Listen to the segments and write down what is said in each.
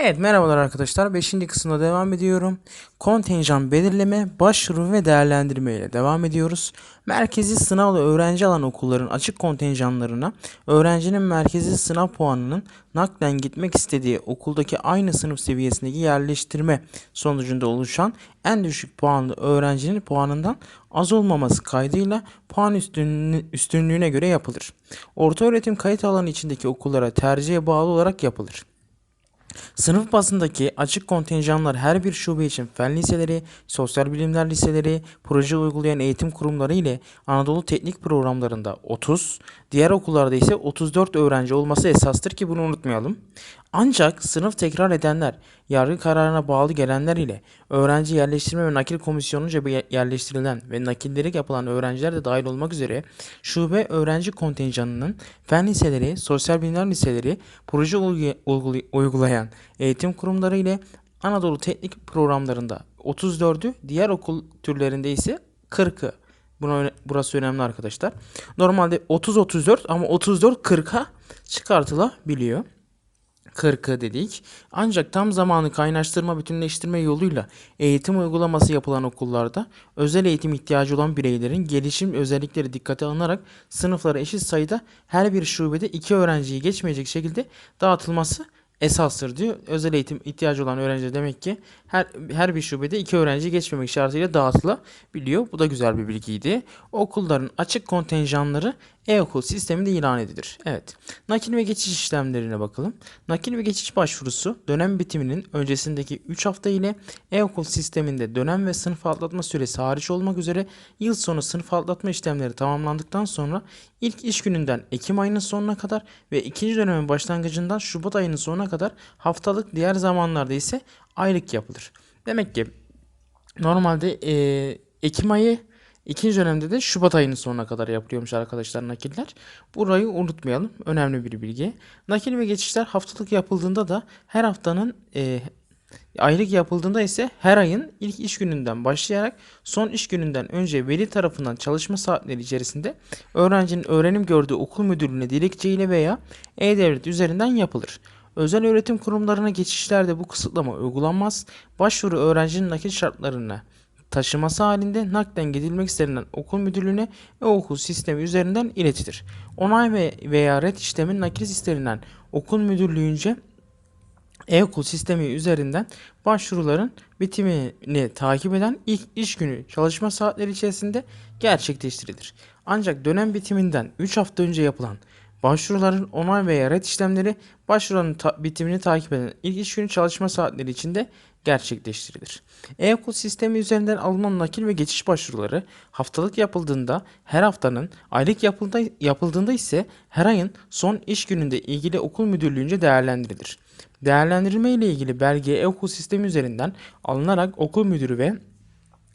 Evet merhabalar arkadaşlar. 5. kısımda devam ediyorum. Kontenjan belirleme, başvuru ve değerlendirme ile devam ediyoruz. Merkezi sınavla öğrenci alan okulların açık kontenjanlarına öğrencinin merkezi sınav puanının naklen gitmek istediği okuldaki aynı sınıf seviyesindeki yerleştirme sonucunda oluşan en düşük puanlı öğrencinin puanından az olmaması kaydıyla puan üstünlüğüne, göre yapılır. Ortaöğretim kayıt alanı içindeki okullara tercihe bağlı olarak yapılır. Sınıf bazındaki açık kontenjanlar her bir şube için fen liseleri, sosyal bilimler liseleri, proje uygulayan eğitim kurumları ile Anadolu Teknik programlarında 30, diğer okullarda ise 34 öğrenci olması esastır ki bunu unutmayalım. Ancak sınıf tekrar edenler, yargı kararına bağlı gelenler ile öğrenci yerleştirme ve nakil komisyonunca yerleştirilen ve nakilleri yapılan öğrenciler de dahil olmak üzere şube öğrenci kontenjanının fen liseleri, sosyal bilimler liseleri, proje uygulay- uygulay- uygulayan eğitim kurumları ile Anadolu Teknik programlarında 34'ü, diğer okul türlerinde ise 40'ı. Buna burası önemli arkadaşlar. Normalde 30-34 ama 34-40'a çıkartılabiliyor. 40'ı dedik. Ancak tam zamanı kaynaştırma bütünleştirme yoluyla eğitim uygulaması yapılan okullarda özel eğitim ihtiyacı olan bireylerin gelişim özellikleri dikkate alınarak sınıflara eşit sayıda her bir şubede iki öğrenciyi geçmeyecek şekilde dağıtılması esastır diyor. Özel eğitim ihtiyacı olan öğrenci demek ki her, her bir şubede iki öğrenci geçmemek şartıyla dağıtılabiliyor. Bu da güzel bir bilgiydi. Okulların açık kontenjanları e-okul sisteminde ilan edilir. Evet. Nakil ve geçiş işlemlerine bakalım. Nakil ve geçiş başvurusu dönem bitiminin öncesindeki 3 hafta ile e-okul sisteminde dönem ve sınıf atlatma süresi hariç olmak üzere yıl sonu sınıf atlatma işlemleri tamamlandıktan sonra ilk iş gününden Ekim ayının sonuna kadar ve ikinci dönemin başlangıcından Şubat ayının sonuna kadar haftalık diğer zamanlarda ise aylık yapılır. Demek ki normalde eee, Ekim ayı ikinci dönemde de Şubat ayının sonuna kadar yapılıyormuş arkadaşlar nakiller. Burayı unutmayalım. Önemli bir bilgi. Nakil ve geçişler haftalık yapıldığında da her haftanın eee, aylık yapıldığında ise her ayın ilk iş gününden başlayarak son iş gününden önce veli tarafından çalışma saatleri içerisinde öğrencinin öğrenim gördüğü okul müdürlüğüne dilekçeyle veya e-devlet üzerinden yapılır. Özel öğretim kurumlarına geçişlerde bu kısıtlama uygulanmaz. Başvuru öğrencinin nakil şartlarına taşıması halinde naklen gidilmek istenilen okul müdürlüğüne ve okul sistemi üzerinden iletilir. Onay ve veya red işlemin nakil istenilen okul müdürlüğünce e-okul sistemi üzerinden başvuruların bitimini takip eden ilk iş günü çalışma saatleri içerisinde gerçekleştirilir. Ancak dönem bitiminden 3 hafta önce yapılan başvuruların onay veya red işlemleri başvuranın ta- bitimini takip eden ilk iş günü çalışma saatleri içinde gerçekleştirilir. E-okul sistemi üzerinden alınan nakil ve geçiş başvuruları haftalık yapıldığında her haftanın, aylık yapıldığında, yapıldığında ise her ayın son iş gününde ilgili okul müdürlüğünce değerlendirilir. Değerlendirilme ile ilgili belge e-okul sistemi üzerinden alınarak okul müdürü ve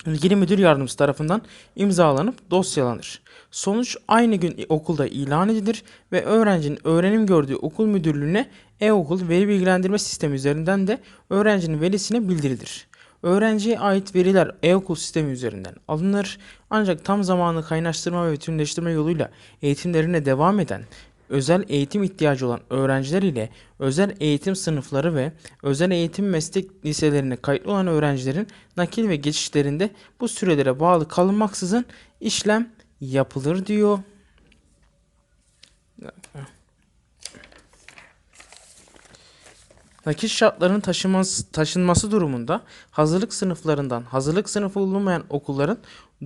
ilgili müdür yardımcısı tarafından imzalanıp dosyalanır. Sonuç aynı gün okulda ilan edilir ve öğrencinin öğrenim gördüğü okul müdürlüğüne e-okul veri bilgilendirme sistemi üzerinden de öğrencinin velisine bildirilir. Öğrenciye ait veriler e-okul sistemi üzerinden alınır ancak tam zamanlı kaynaştırma ve bütünleştirme yoluyla eğitimlerine devam eden özel eğitim ihtiyacı olan öğrenciler ile özel eğitim sınıfları ve özel eğitim meslek liselerine kayıtlı olan öğrencilerin nakil ve geçişlerinde bu sürelere bağlı kalınmaksızın işlem yapılır diyor. Nakil şartlarının taşınması, taşınması durumunda hazırlık sınıflarından hazırlık sınıfı bulunmayan okulların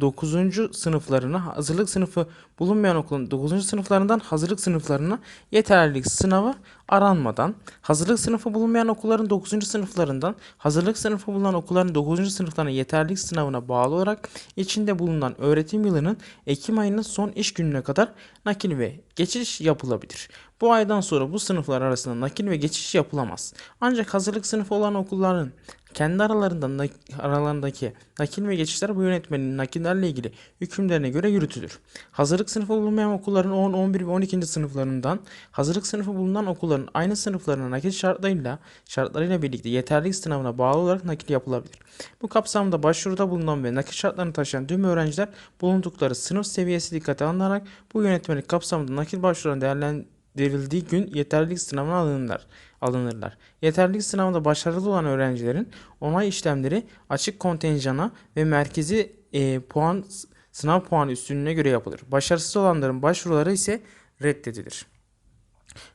9. sınıflarına hazırlık sınıfı bulunmayan okulun 9. sınıflarından hazırlık sınıflarına yeterlilik sınavı aranmadan hazırlık sınıfı bulunmayan okulların 9. sınıflarından hazırlık sınıfı bulunan okulların 9. sınıflarına yeterlilik sınavına bağlı olarak içinde bulunan öğretim yılının Ekim ayının son iş gününe kadar nakil ve geçiş yapılabilir. Bu aydan sonra bu sınıflar arasında nakil ve geçiş yapılamaz. Ancak hazırlık sınıfı olan okulların kendi aralarında aralarındaki nakil ve geçişler bu yönetmenin nakillerle ilgili hükümlerine göre yürütülür. Hazırlık sınıfı bulunmayan okulların 10, 11 ve 12. sınıflarından hazırlık sınıfı bulunan okulların aynı sınıflarına nakil şartlarıyla şartlarıyla birlikte yeterlilik sınavına bağlı olarak nakil yapılabilir. Bu kapsamda başvuruda bulunan ve nakil şartlarını taşıyan tüm öğrenciler bulundukları sınıf seviyesi dikkate alınarak bu yönetmelik kapsamında nakil başvurularını değerlen verildiği gün yeterlilik sınavına alınırlar. alınırlar. Yeterlilik sınavında başarılı olan öğrencilerin onay işlemleri açık kontenjana ve merkezi e, puan sınav puanı üstünlüğüne göre yapılır. Başarısız olanların başvuruları ise reddedilir.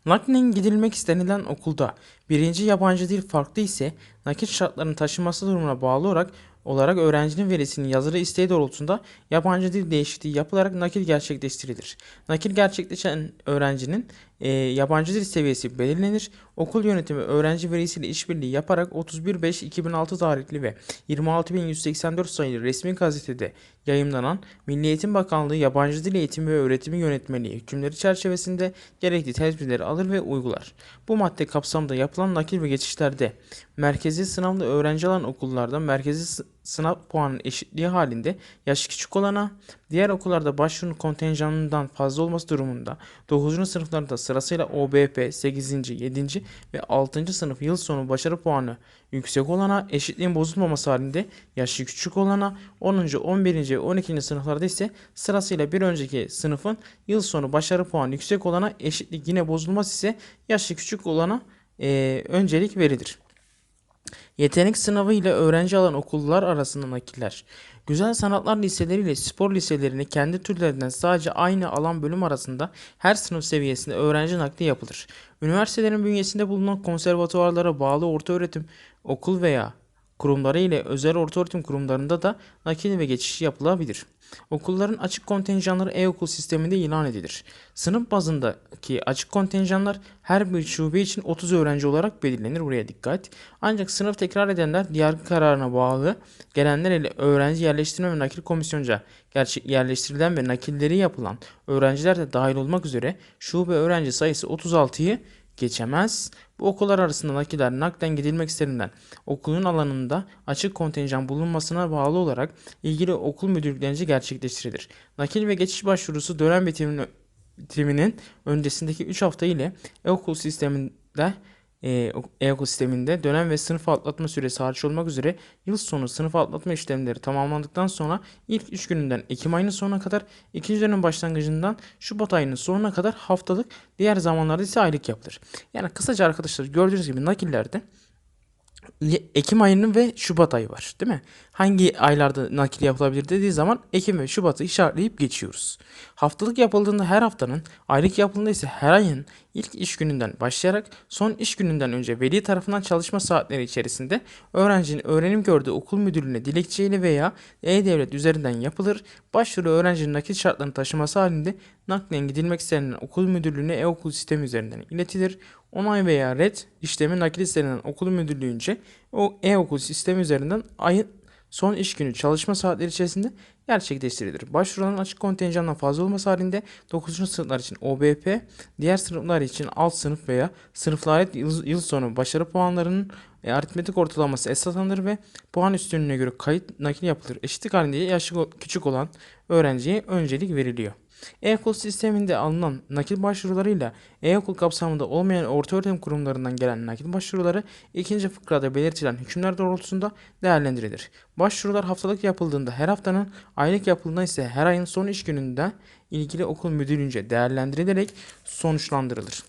Naklen gidilmek istenilen okulda birinci yabancı dil farklı ise nakil şartlarının taşınması durumuna bağlı olarak olarak öğrencinin velisinin yazılı isteği doğrultusunda yabancı dil değişikliği yapılarak nakil gerçekleştirilir. Nakil gerçekleşen öğrencinin e, yabancı dil seviyesi belirlenir. Okul yönetimi öğrenci verisiyle işbirliği yaparak 31.5.2006 tarihli ve 26.184 sayılı resmi gazetede yayımlanan Milli Eğitim Bakanlığı Yabancı Dil Eğitimi ve Öğretimi Yönetmeliği hükümleri çerçevesinde gerekli tedbirleri alır ve uygular. Bu madde kapsamında yapılan nakil ve geçişlerde merkezi sınavda öğrenci alan okullarda merkezi sınav puanının eşitliği halinde yaş küçük olana, diğer okullarda başvurunun kontenjanından fazla olması durumunda 9. sınıflarda sırasıyla OBP 8. 7. ve 6. sınıf yıl sonu başarı puanı yüksek olana, eşitliğin bozulmaması halinde yaşı küçük olana, 10. 11. ve 12. sınıflarda ise sırasıyla bir önceki sınıfın yıl sonu başarı puanı yüksek olana, eşitlik yine bozulmaz ise yaşı küçük olana eee, öncelik verilir. Yetenek sınavı ile öğrenci alan okullar arasında nakiller. Güzel sanatlar liseleri ile spor liselerini kendi türlerinden sadece aynı alan bölüm arasında her sınıf seviyesinde öğrenci nakli yapılır. Üniversitelerin bünyesinde bulunan konservatuvarlara bağlı ortaöğretim okul veya kurumları ile özel ortaöğretim kurumlarında da nakil ve geçiş yapılabilir. Okulların açık kontenjanları e-okul sisteminde ilan edilir. Sınıf bazındaki açık kontenjanlar her bir şube için 30 öğrenci olarak belirlenir. Buraya dikkat. Ancak sınıf tekrar edenler yargı kararına bağlı gelenler ile öğrenci yerleştirme ve nakil komisyonca gerçek yerleştirilen ve nakilleri yapılan öğrenciler de dahil olmak üzere şube öğrenci sayısı 36'yı geçemez. Bu okullar arasında nakiller naklen gidilmek istenilen okulun alanında açık kontenjan bulunmasına bağlı olarak ilgili okul müdürlüklerince gerçekleştirilir. Nakil ve geçiş başvurusu dönem bitiminin öncesindeki 3 hafta ile e-okul sisteminde e, e-okul sisteminde dönem ve sınıf atlatma süresi hariç olmak üzere yıl sonu sınıf atlatma işlemleri tamamlandıktan sonra ilk 3 gününden Ekim ayının sonuna kadar, ikinci dönem başlangıcından Şubat ayının sonuna kadar haftalık, diğer zamanlarda ise aylık yapılır. Yani kısaca arkadaşlar gördüğünüz gibi nakillerde Ekim ayının ve Şubat ayı var, değil mi? Hangi aylarda nakil yapılabilir dediği zaman Ekim ve Şubat'ı işaretleyip geçiyoruz. Haftalık yapıldığında her haftanın, aylık yapıldığında ise her ayın ilk iş gününden başlayarak son iş gününden önce veli tarafından çalışma saatleri içerisinde öğrencinin öğrenim gördüğü okul müdürlüğüne dilekçeyle veya e-devlet üzerinden yapılır. Başvuru öğrencinin nakil şartlarını taşıması halinde naklen gidilmek istenilen okul müdürlüğüne e-okul sistemi üzerinden iletilir. Onay veya red işlemi nakil istenilen okul müdürlüğünce o e-okul sistemi üzerinden ayın son iş günü çalışma saatleri içerisinde gerçekleştirilir. Başvuruların açık kontenjandan fazla olması halinde 9. sınıflar için OBP, diğer sınıflar için alt sınıf veya sınıflara ait yıl, yıl sonu başarı puanlarının e, aritmetik ortalaması esas ve puan üstünlüğüne göre kayıt nakil yapılır. Eşitlik halinde yaşı küçük olan öğrenciye öncelik veriliyor. E-okul sisteminde alınan nakil başvurularıyla e-okul kapsamında olmayan ortaöğretim kurumlarından gelen nakil başvuruları ikinci fıkrada belirtilen hükümler doğrultusunda değerlendirilir. Başvurular haftalık yapıldığında her haftanın, aylık yapıldığında ise her ayın son iş gününde ilgili okul müdürünce değerlendirilerek sonuçlandırılır.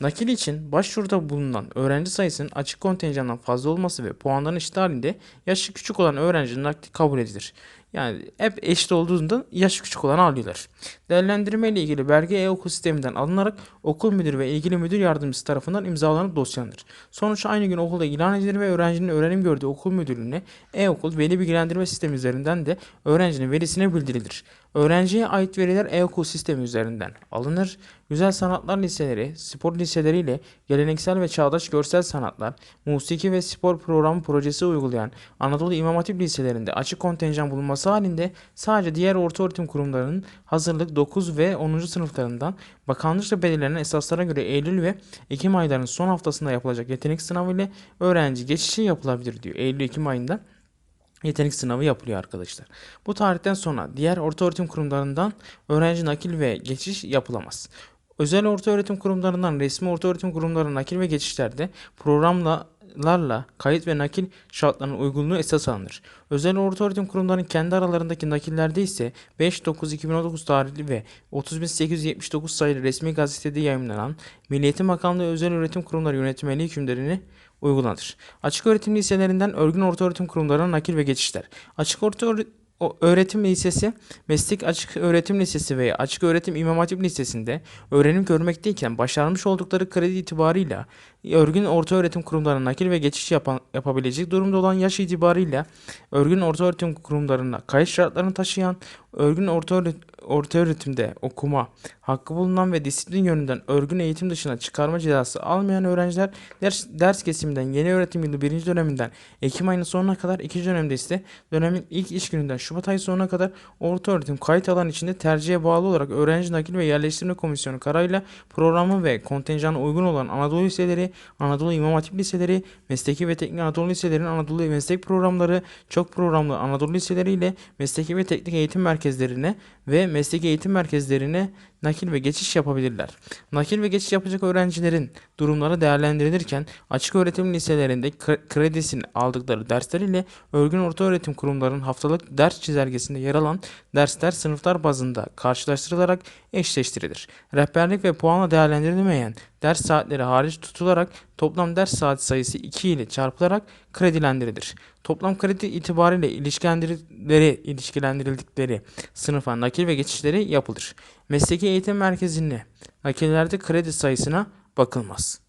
Nakil için başvuruda bulunan öğrenci sayısının açık kontenjandan fazla olması ve puanların eşit halinde yaşı küçük olan öğrencinin nakli kabul edilir. Yani hep eşit olduğunda yaş küçük olanı alıyorlar. Değerlendirme ile ilgili belge e-okul sisteminden alınarak okul müdürü ve ilgili müdür yardımcısı tarafından imzalanıp dosyalanır. Sonuç aynı gün okulda ilan edilir ve öğrencinin öğrenim gördüğü okul müdürlüğüne e-okul veli bilgilendirme sistemi üzerinden de öğrencinin velisine bildirilir. Öğrenciye ait veriler e-okul sistemi üzerinden alınır. Güzel sanatlar liseleri, spor liseleriyle geleneksel ve çağdaş görsel sanatlar, musiki ve spor programı projesi uygulayan Anadolu İmam Hatip liselerinde açık kontenjan bulunması halinde sadece diğer ortaöğretim kurumlarının hazırlık 9 ve 10. sınıflarından bakanlıkça belirlenen esaslara göre Eylül ve Ekim aylarının son haftasında yapılacak yetenek sınavı ile öğrenci geçişi yapılabilir diyor. Eylül-Ekim ayında yetenek sınavı yapılıyor arkadaşlar. Bu tarihten sonra diğer ortaöğretim kurumlarından öğrenci nakil ve geçiş yapılamaz. Özel ortaöğretim kurumlarından resmi ortaöğretim kurumlarına nakil ve geçişlerde programla şartlarla kayıt ve nakil şartlarının uygunluğu esas alınır. Özel orta öğretim kurumlarının kendi aralarındaki nakillerde ise 5-9-2019 tarihli ve 30.879 sayılı resmi gazetede yayımlanan Milli Eğitim Bakanlığı Özel Öğretim Kurumları Yönetmeliği hükümlerini uygulanır. Açık öğretim liselerinden örgün orta öğretim kurumlarına nakil ve geçişler. Açık orta öğre- o- öğretim lisesi, meslek açık öğretim lisesi veya açık öğretim imam hatip lisesinde öğrenim görmekteyken başarmış oldukları kredi itibarıyla örgün orta öğretim kurumlarına nakil ve geçiş yapan, yapabilecek durumda olan yaş itibarıyla örgün orta öğretim kurumlarına kayıt şartlarını taşıyan, örgün orta, orta öğretimde okuma hakkı bulunan ve disiplin yönünden örgün eğitim dışına çıkarma cezası almayan öğrenciler ders, ders kesiminden yeni öğretim yılı birinci döneminden Ekim ayının sonuna kadar ikinci dönemde ise dönemin ilk iş gününden Şubat ayı sonuna kadar orta öğretim kayıt alan içinde tercihe bağlı olarak öğrenci nakil ve yerleştirme komisyonu kararıyla programı ve kontenjanı uygun olan Anadolu liseleri, Anadolu İmam Hatip liseleri, mesleki ve teknik Anadolu liselerinin Anadolu meslek programları, çok programlı Anadolu liseleri ile mesleki ve teknik eğitim merkezlerine ve mesleki eğitim merkezlerine nakil ve geçiş yapabilirler. Nakil ve geçiş yapacak öğrencilerin durumları değerlendirilirken açık öğretim liselerinde kre- kredisini aldıkları dersler ile örgün orta öğretim kurumlarının haftalık ders çizelgesinde yer alan dersler sınıflar bazında karşılaştırılarak eşleştirilir. Rehberlik ve puanla değerlendirilmeyen ders saatleri hariç tutularak toplam ders saat sayısı 2 ile çarpılarak kredilendirilir. Toplam kredi itibariyle ilişkilendirdikleri, ilişkilendirildikleri sınıfa nakil ve geçişleri yapılır. Mesleki eğitim merkezine nakillerde kredi sayısına bakılmaz.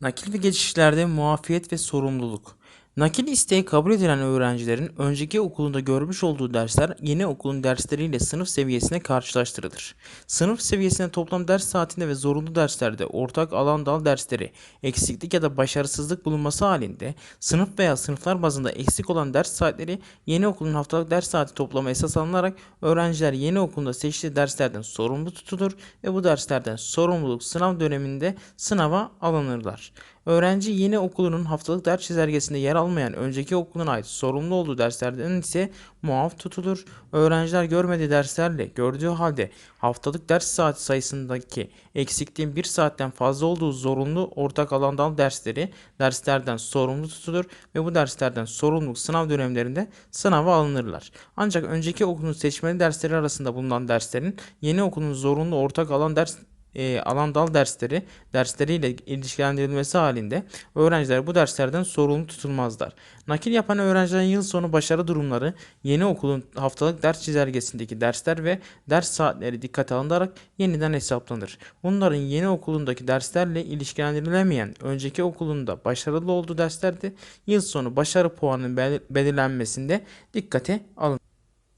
Nakil ve geçişlerde muafiyet ve sorumluluk. Nakil isteği kabul edilen öğrencilerin önceki okulunda görmüş olduğu dersler yeni okulun dersleriyle sınıf seviyesine karşılaştırılır. Sınıf seviyesinde toplam ders saatinde ve zorunlu derslerde ortak alan dal dersleri eksiklik ya da başarısızlık bulunması halinde sınıf veya sınıflar bazında eksik olan ders saatleri yeni okulun haftalık ders saati toplamı esas alınarak öğrenciler yeni okulunda seçtiği derslerden sorumlu tutulur ve bu derslerden sorumluluk sınav döneminde sınava alınırlar. Öğrenci yeni okulunun haftalık ders çizelgesinde yer almayan önceki okuluna ait sorumlu olduğu derslerden ise muaf tutulur. Öğrenciler görmediği derslerle gördüğü halde haftalık ders saati sayısındaki eksikliğin bir saatten fazla olduğu zorunlu ortak alandan dersleri derslerden sorumlu tutulur ve bu derslerden sorumluluk sınav dönemlerinde sınava alınırlar. Ancak önceki okulun seçmeli dersleri arasında bulunan derslerin yeni okulun zorunlu ortak alan ders e, alan dal dersleri dersleriyle ilişkilendirilmesi halinde öğrenciler bu derslerden sorumlu tutulmazlar. Nakil yapan öğrencilerin yıl sonu başarı durumları yeni okulun haftalık ders çizelgesindeki dersler ve ders saatleri dikkate alınarak yeniden hesaplanır. Bunların yeni okulundaki derslerle ilişkilendirilemeyen önceki okulunda başarılı olduğu derslerde yıl sonu başarı puanının belir- belirlenmesinde dikkate alınır.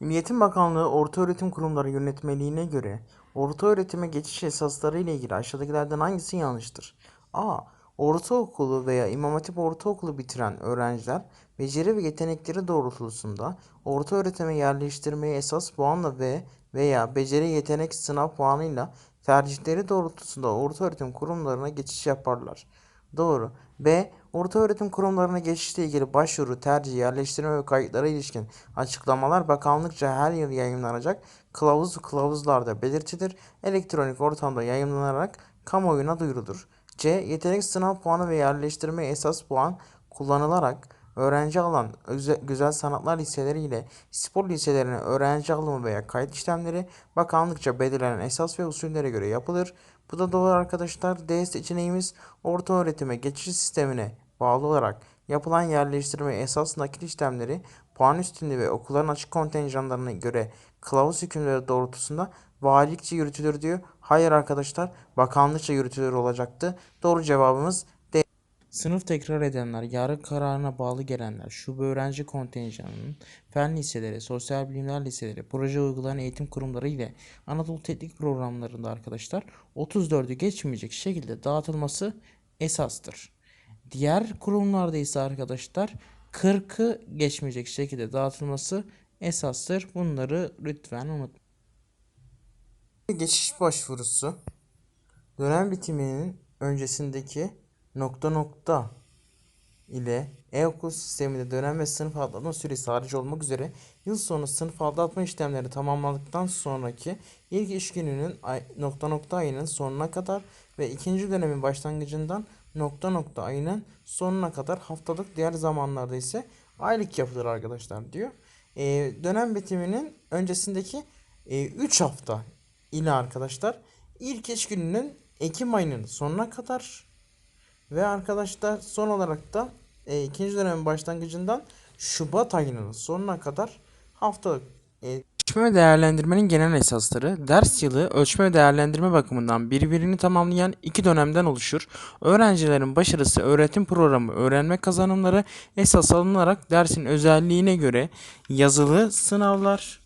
Milli Eğitim Bakanlığı Ortaöğretim Kurumları Yönetmeliğine göre ortaöğretime geçiş esasları ile ilgili aşağıdakilerden hangisi yanlıştır? A. Ortaokulu veya İmam Hatip Ortaokulu bitiren öğrenciler beceri ve yetenekleri doğrultusunda ortaöğretime yerleştirmeye esas puanla ve veya beceri yetenek sınav puanıyla tercihleri doğrultusunda ortaöğretim kurumlarına geçiş yaparlar. Doğru. B. Ortaöğretim kurumlarına geçişle ilgili başvuru, tercih, yerleştirme ve kayıtlara ilişkin açıklamalar bakanlıkça her yıl yayınlanacak kılavuz kılavuzlarda belirtilir. Elektronik ortamda yayınlanarak kamuoyuna duyurulur. C. Yetenek sınav puanı ve yerleştirme esas puan kullanılarak öğrenci alan güzel sanatlar liseleri ile spor liselerine öğrenci alımı veya kayıt işlemleri bakanlıkça belirlenen esas ve usullere göre yapılır. Bu da doğru arkadaşlar. D seçeneğimiz orta öğretime geçiş sistemine bağlı olarak yapılan yerleştirme esas nakil işlemleri puan üstünlüğü ve okulların açık kontenjanlarına göre kılavuz hükümleri doğrultusunda valilikçe yürütülür diyor. Hayır arkadaşlar bakanlıkça yürütülür olacaktı. Doğru cevabımız D. Sınıf tekrar edenler, yargı kararına bağlı gelenler, şube öğrenci kontenjanının fen liseleri, sosyal bilimler liseleri, proje uygulayan eğitim kurumları ile Anadolu Teknik programlarında arkadaşlar 34'ü geçmeyecek şekilde dağıtılması esastır. Diğer kurumlarda ise arkadaşlar 40'ı geçmeyecek şekilde dağıtılması esastır. Bunları lütfen unutmayın. Geçiş başvurusu dönem bitiminin öncesindeki nokta nokta ile e-okul sisteminde dönem ve sınıf atlatma süresi hariç olmak üzere yıl sonu sınıf atlatma işlemleri tamamlandıktan sonraki ilk iş gününün ay, nokta nokta ayının sonuna kadar ve ikinci dönemin başlangıcından nokta nokta ayının sonuna kadar haftalık diğer zamanlarda ise aylık yapılır arkadaşlar diyor. Ee, dönem bitiminin öncesindeki 3 hafta ile arkadaşlar ilk iş gününün Ekim ayının sonuna kadar ve arkadaşlar son olarak da e, ikinci dönemin başlangıcından Şubat ayının sonuna kadar haftalık e, Ölçme ve değerlendirmenin genel esasları, ders yılı ölçme ve değerlendirme bakımından birbirini tamamlayan iki dönemden oluşur. Öğrencilerin başarısı öğretim programı, öğrenme kazanımları esas alınarak dersin özelliğine göre yazılı sınavlar,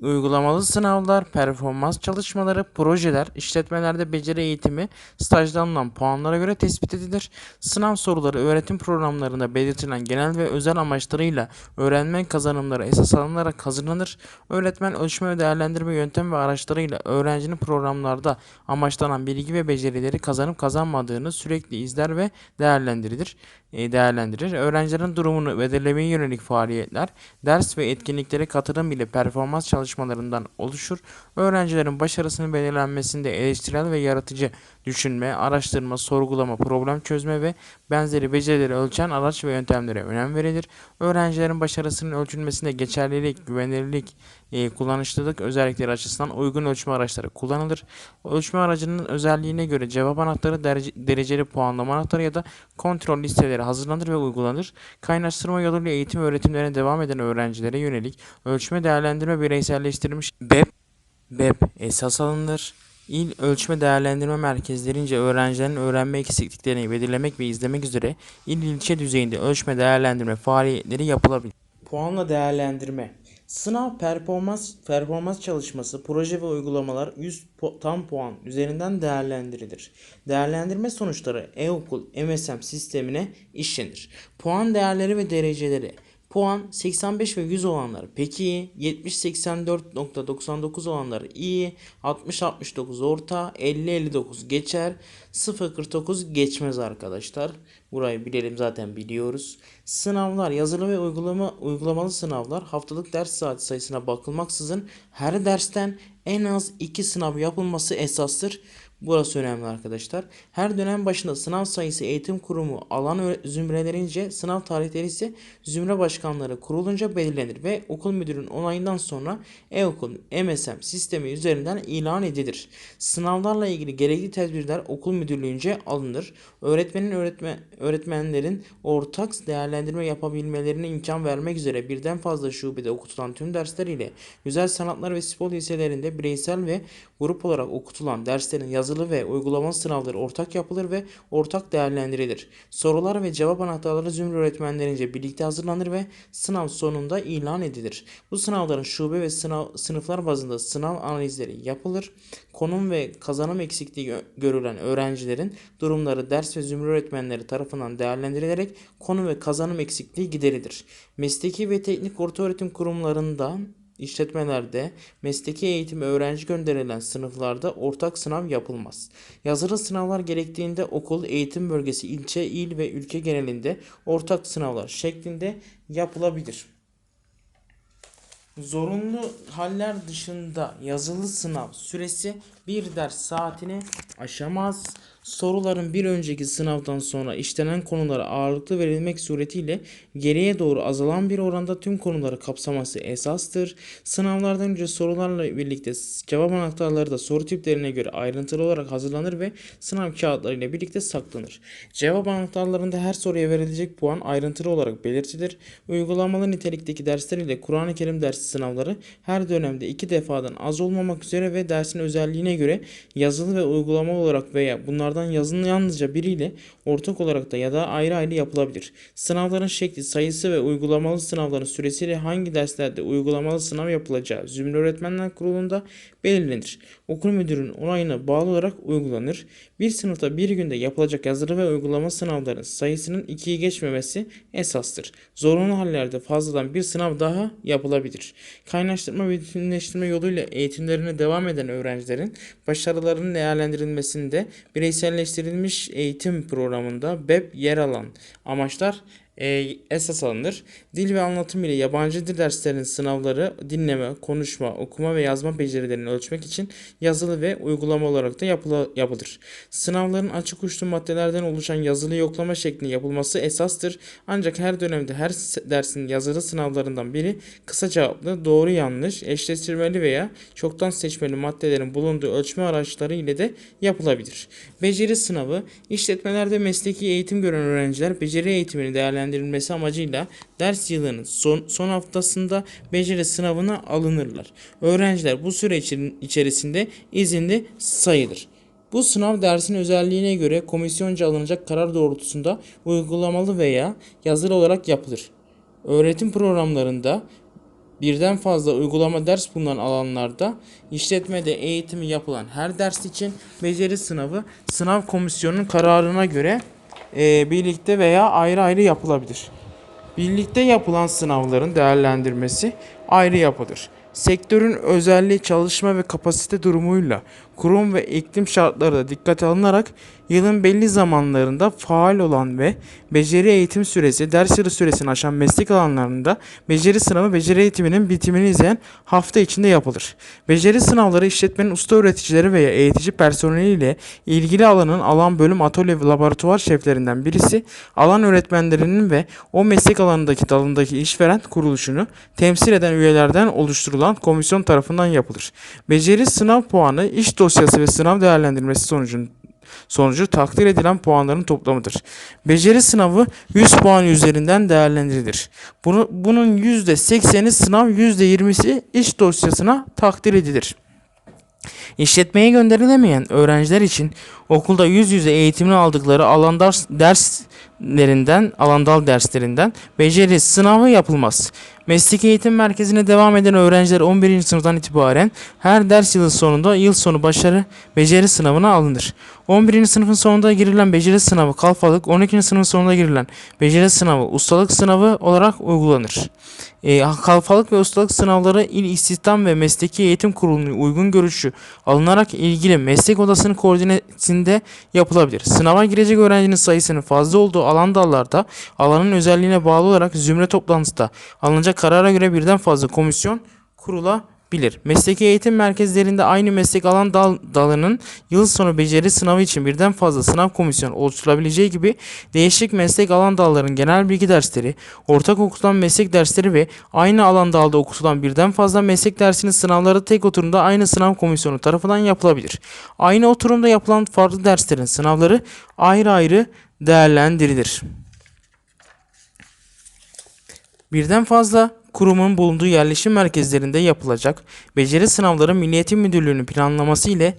uygulamalı sınavlar, performans çalışmaları, projeler, işletmelerde beceri eğitimi, stajda alınan puanlara göre tespit edilir. Sınav soruları öğretim programlarında belirtilen genel ve özel amaçlarıyla öğrenme kazanımları esas alınarak hazırlanır. Öğretmen ölçme ve değerlendirme yöntem ve araçlarıyla öğrencinin programlarda amaçlanan bilgi ve becerileri kazanıp kazanmadığını sürekli izler ve değerlendirilir. E, değerlendirir. Öğrencilerin durumunu belirlemeye yönelik faaliyetler, ders ve etkinliklere katılım ile performans çalışmalarından oluşur. Öğrencilerin başarısının belirlenmesinde eleştirel ve yaratıcı düşünme, araştırma, sorgulama, problem çözme ve benzeri becerileri ölçen araç ve yöntemlere önem verilir. Öğrencilerin başarısının ölçülmesinde geçerlilik, güvenilirlik, e, kullanışlılık özellikleri açısından uygun ölçme araçları kullanılır. Ölçme aracının özelliğine göre cevap anahtarı, derece, dereceli puanlama anahtarı ya da kontrol listeleri hazırlanır ve uygulanır. Kaynaştırma yoluyla eğitim öğretimlerine devam eden öğrencilere yönelik ölçme değerlendirme bireyselleştirilmiş BEP, BEP esas alınır. İl Ölçme Değerlendirme Merkezlerince öğrencilerin öğrenme eksikliklerini belirlemek ve izlemek üzere il ilçe düzeyinde ölçme değerlendirme faaliyetleri yapılabilir. Puanla değerlendirme Sınav performans performans çalışması, proje ve uygulamalar 100 pu- tam puan üzerinden değerlendirilir. Değerlendirme sonuçları e-okul MSM sistemine işlenir. Puan değerleri ve dereceleri Puan 85 ve 100 olanlar pek iyi, 70-84.99 olanlar iyi, 60-69 orta, 50-59 geçer, 0-49 geçmez arkadaşlar. Burayı bilelim zaten biliyoruz. Sınavlar, yazılı ve uygulama uygulamalı sınavlar haftalık ders saati sayısına bakılmaksızın her dersten en az 2 sınav yapılması esastır. Burası önemli arkadaşlar. Her dönem başında sınav sayısı eğitim kurumu alan zümrelerince sınav tarihleri ise zümre başkanları kurulunca belirlenir ve okul müdürünün onayından sonra e-okul MSM sistemi üzerinden ilan edilir. Sınavlarla ilgili gerekli tedbirler okul müdürlüğünce alınır. Öğretmenin öğretme, öğretmenlerin ortak değerlendirme yapabilmelerine imkan vermek üzere birden fazla şubede okutulan tüm dersler ile güzel sanatlar ve spor liselerinde bireysel ve grup olarak okutulan derslerin yazılı ve uygulamalı sınavları ortak yapılır ve ortak değerlendirilir. Sorular ve cevap anahtarları zümre öğretmenlerince birlikte hazırlanır ve sınav sonunda ilan edilir. Bu sınavların şube ve sınav, sınıflar bazında sınav analizleri yapılır. Konum ve kazanım eksikliği gö- görülen öğrencilerin durumları ders ve zümre öğretmenleri tarafından değerlendirilerek konu ve kazanım eksikliği giderilir. Mesleki ve teknik ortaöğretim kurumlarından İşletmelerde mesleki eğitime öğrenci gönderilen sınıflarda ortak sınav yapılmaz. Yazılı sınavlar gerektiğinde okul, eğitim bölgesi, ilçe, il ve ülke genelinde ortak sınavlar şeklinde yapılabilir. Zorunlu haller dışında yazılı sınav süresi bir ders saatini aşamaz. Soruların bir önceki sınavdan sonra işlenen konulara ağırlıklı verilmek suretiyle geriye doğru azalan bir oranda tüm konuları kapsaması esastır. Sınavlardan önce sorularla birlikte cevap anahtarları da soru tiplerine göre ayrıntılı olarak hazırlanır ve sınav kağıtlarıyla birlikte saklanır. Cevap anahtarlarında her soruya verilecek puan ayrıntılı olarak belirtilir. Uygulamalı nitelikteki dersler ile Kur'an-ı Kerim dersi sınavları her dönemde iki defadan az olmamak üzere ve dersin özelliğine göre yazılı ve uygulamalı olarak veya bunlardan yazının yalnızca biriyle ortak olarak da ya da ayrı ayrı yapılabilir. Sınavların şekli, sayısı ve uygulamalı sınavların süresiyle hangi derslerde uygulamalı sınav yapılacağı Zümre Öğretmenler Kurulu'nda belirlenir. Okul müdürünün onayına bağlı olarak uygulanır. Bir sınıfta bir günde yapılacak yazılı ve uygulama sınavların sayısının ikiyi geçmemesi esastır. Zorunlu hallerde fazladan bir sınav daha yapılabilir. Kaynaştırma ve bütünleştirme yoluyla eğitimlerine devam eden öğrencilerin başarılarının değerlendirilmesinde bireyselleştirilmiş eğitim programında BEP yer alan amaçlar e, esas alınır. Dil ve anlatım ile yabancı dil derslerinin sınavları dinleme, konuşma, okuma ve yazma becerilerini ölçmek için yazılı ve uygulama olarak da yapıla, yapılır. Sınavların açık uçlu maddelerden oluşan yazılı yoklama şeklinde yapılması esastır. Ancak her dönemde her dersin yazılı sınavlarından biri kısa cevaplı, doğru yanlış, eşleştirmeli veya çoktan seçmeli maddelerin bulunduğu ölçme araçları ile de yapılabilir. Beceri sınavı, işletmelerde mesleki eğitim gören öğrenciler beceri eğitimini değerlendirilmesi amacıyla ders yılının son, son haftasında beceri sınavına alınırlar. Öğrenciler bu süre içerisinde izinli sayılır. Bu sınav dersin özelliğine göre komisyonca alınacak karar doğrultusunda uygulamalı veya yazılı olarak yapılır. Öğretim programlarında birden fazla uygulama ders bulunan alanlarda işletmede eğitimi yapılan her ders için beceri sınavı sınav komisyonunun kararına göre eee, birlikte veya ayrı ayrı yapılabilir. Birlikte yapılan sınavların değerlendirmesi ayrı yapılır. Sektörün özelliği çalışma ve kapasite durumuyla kurum ve iklim şartları da dikkate alınarak yılın belli zamanlarında faal olan ve beceri eğitim süresi ders yılı süresini aşan meslek alanlarında beceri sınavı beceri eğitiminin bitimini izleyen hafta içinde yapılır. Beceri sınavları işletmenin usta öğreticileri veya eğitici personeliyle ilgili alanın alan bölüm atölye ve laboratuvar şeflerinden birisi alan öğretmenlerinin ve o meslek alanındaki dalındaki işveren kuruluşunu temsil eden üyelerden oluşturulan komisyon tarafından yapılır. Beceri sınav puanı iş dosyası ve sınav değerlendirmesi sonucun sonucu takdir edilen puanların toplamıdır. Beceri sınavı 100 puan üzerinden değerlendirilir. Bunu, bunun %80'i sınav, %20'si iş dosyasına takdir edilir. İşletmeye gönderilemeyen öğrenciler için okulda yüz yüze eğitimini aldıkları alan ders, derslerinden, alan dal derslerinden beceri sınavı yapılmaz. Meslek eğitim merkezine devam eden öğrenciler 11. sınıftan itibaren her ders yılı sonunda yıl sonu başarı beceri sınavına alınır. 11. sınıfın sonunda girilen beceri sınavı kalfalık, 12. sınıfın sonunda girilen beceri sınavı ustalık sınavı olarak uygulanır. E, kalfalık ve ustalık sınavları il istihdam ve mesleki eğitim kurulunun uygun görüşü alınarak ilgili meslek odasının koordinesinde yapılabilir. Sınava girecek öğrencinin sayısının fazla olduğu alan dallarda alanın özelliğine bağlı olarak zümre toplantısında alınacak karara göre birden fazla komisyon kurulabilir. Mesleki eğitim merkezlerinde aynı meslek alan dal, dalının yıl sonu beceri sınavı için birden fazla sınav komisyonu oluşturulabileceği gibi değişik meslek alan dalların genel bilgi dersleri, ortak okutulan meslek dersleri ve aynı alan dalda okutulan birden fazla meslek dersinin sınavları tek oturumda aynı sınav komisyonu tarafından yapılabilir. Aynı oturumda yapılan farklı derslerin sınavları ayrı ayrı değerlendirilir. Birden fazla kurumun bulunduğu yerleşim merkezlerinde yapılacak beceri sınavları Milli Eğitim Müdürlüğü'nün planlaması ile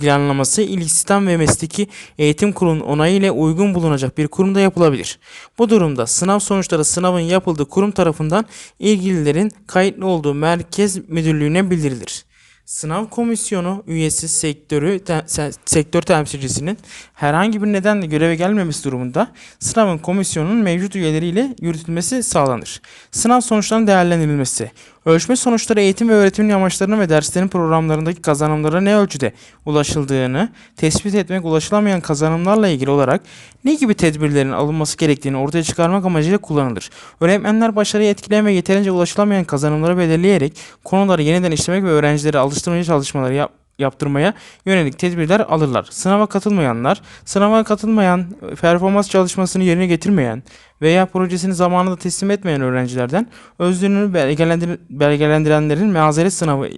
planlaması İl İstihdam ve Mesleki Eğitim Kurulu'nun onayı ile uygun bulunacak bir kurumda yapılabilir. Bu durumda sınav sonuçları sınavın yapıldığı kurum tarafından ilgililerin kayıtlı olduğu merkez müdürlüğüne bildirilir. Sınav komisyonu üyesi sektörü te- se- sektör temsilcisinin herhangi bir nedenle göreve gelmemesi durumunda sınavın komisyonunun mevcut üyeleriyle yürütülmesi sağlanır. Sınav sonuçlarının değerlendirilmesi. Ölçme sonuçları eğitim ve öğretimin amaçlarını ve derslerin programlarındaki kazanımlara ne ölçüde ulaşıldığını tespit etmek ulaşılamayan kazanımlarla ilgili olarak ne gibi tedbirlerin alınması gerektiğini ortaya çıkarmak amacıyla kullanılır. Öğretmenler başarıyı etkileyen ve yeterince ulaşılamayan kazanımları belirleyerek konuları yeniden işlemek ve öğrencileri alıştırmacı çalışmaları yap yaptırmaya yönelik tedbirler alırlar. Sınava katılmayanlar, sınava katılmayan, performans çalışmasını yerine getirmeyen veya projesini zamanında teslim etmeyen öğrencilerden özlüğünü belgelendir- belgelendirenlerin mazeret sınavı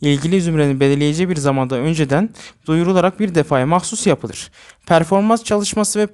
ilgili zümrenin belirleyeceği bir zamanda önceden duyurularak bir defaya mahsus yapılır. Performans çalışması ve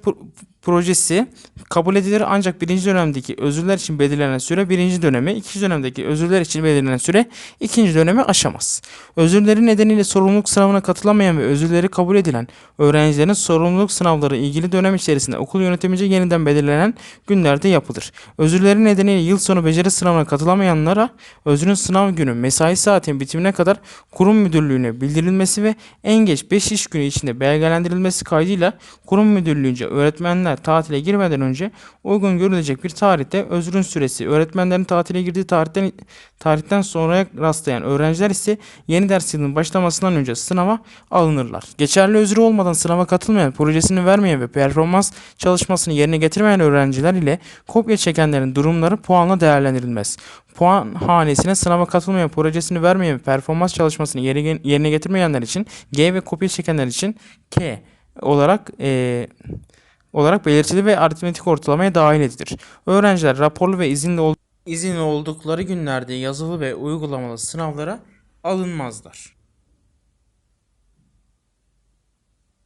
projesi kabul edilir ancak birinci dönemdeki özürler için belirlenen süre birinci dönemi, ikinci dönemdeki özürler için belirlenen süre ikinci dönemi aşamaz. Özürleri nedeniyle sorumluluk sınavına katılamayan ve özürleri kabul edilen öğrencilerin sorumluluk sınavları ilgili dönem içerisinde okul yönetimince yeniden belirlenen günlerde yapılır. Özürleri nedeniyle yıl sonu beceri sınavına katılamayanlara özrün sınav günü mesai saatinin bitimine kadar kurum müdürlüğüne bildirilmesi ve en geç 5 iş günü içinde belgelendirilmesi kaydıyla kurum müdürlüğünce öğretmenler öğrenciler tatile girmeden önce uygun görülecek bir tarihte özrün süresi öğretmenlerin tatile girdiği tarihten tarihten sonraya rastlayan öğrenciler ise yeni ders yılının başlamasından önce sınava alınırlar. Geçerli özrü olmadan sınava katılmayan, projesini vermeyen ve performans çalışmasını yerine getirmeyen öğrenciler ile kopya çekenlerin durumları puanla değerlendirilmez. Puan hanesine sınava katılmayan, projesini vermeyen ve performans çalışmasını yerine, getirmeyenler için G ve kopya çekenler için K olarak eee, olarak belirtili ve aritmetik ortalamaya dahil edilir. Öğrenciler raporlu ve izinli, ol- izinli oldukları günlerde yazılı ve uygulamalı sınavlara alınmazlar.